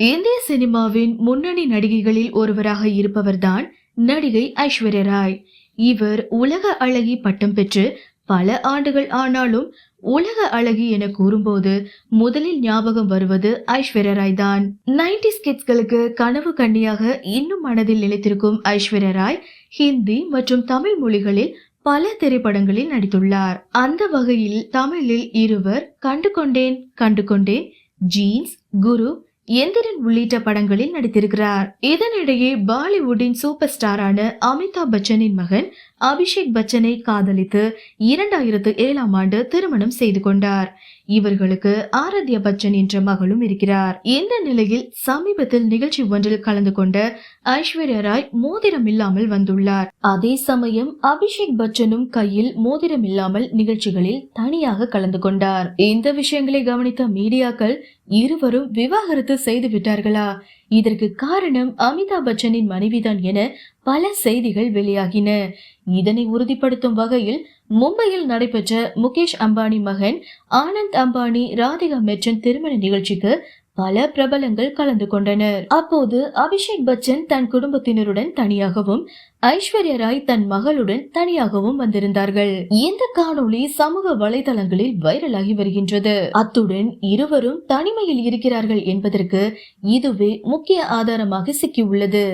இந்திய சினிமாவின் முன்னணி நடிகைகளில் ஒருவராக இருப்பவர்தான் நடிகை ஐஸ்வர்யா ராய். இவர் உலக அழகி பட்டம் பெற்று பல ஆண்டுகள் ஆனாலும் உலக அழகி என கூறும்போது முதலில் ஞாபகம் வருவது ஐஸ்வர்யா ராய் தான் நைன்டி ஸ்கிட்ஸ்களுக்கு கனவு கண்ணியாக இன்னும் மனதில் நிலைத்திருக்கும் ஐஸ்வர்யா ராய் ஹிந்தி மற்றும் தமிழ் மொழிகளில் பல திரைப்படங்களில் நடித்துள்ளார். அந்த வகையில் தமிழில் இருவர் கண்டு கொண்டேன் கண்டு கொண்டேன் ஜீன்ஸ் குரு எந்திரன் உள்ளிட்ட படங்களில் நடித்திருக்கிறார். இதனிடையே பாலிவுட்டின் சூப்பர் ஸ்டாரான அமிதாப் பச்சனின் மகன் அபிஷேக் பச்சனை காதலித்து இரண்டாயிரத்து ஏழாம் ஆண்டு திருமணம் செய்து கொண்டார். இவர்களுக்கு ஆராத்யா பச்சன் என்ற மகளும் இருக்கிறார். இந்த நிலையில் சமீபத்தில் நிகழ்ச்சி ஒன்றில் கலந்து கொண்ட ஐஸ்வர்யா ராய் மோதிரம் இல்லாமல் வந்துள்ளார். அதே சமயம் அபிஷேக் பச்சனும் கையில் மோதிரம் இல்லாமல் நிகழ்ச்சிகளில் தனியாக கலந்து கொண்டார். இந்த விஷயங்களை கவனித்த மீடியாக்கள் இருவரும் விவாகரத்து செய்து விட்டார்களா? இதற்கு காரணம் அமிதாப் பச்சனின் மனைவிதான் என பல செய்திகள் வெளியாகின. இதனை உறுதிப்படுத்தும் வகையில் மும்பையில் நடைபெற்ற முகேஷ் அம்பானி மகன் ஆனந்த் அம்பானி ராதிகா மெச்சன் திருமண நிகழ்ச்சிக்கு பல பிரபலங்கள் கலந்து கொண்டனர். அப்போது அபிஷேக் பச்சன் தன் குடும்பத்தினருடன் தனியாகவும் ஐஸ்வர்யா ராய் தன் மகளுடன் தனியாகவும் வந்திருந்தார்கள். இந்த காணொளி சமூக வலைதளங்களில் வைரலாகி வருகின்றது. அத்துடன் இருவரும் தனிமையில் இருக்கிறார்கள் என்பதற்கு இதுவே முக்கிய ஆதாரமாக சிக்கியுள்ளது.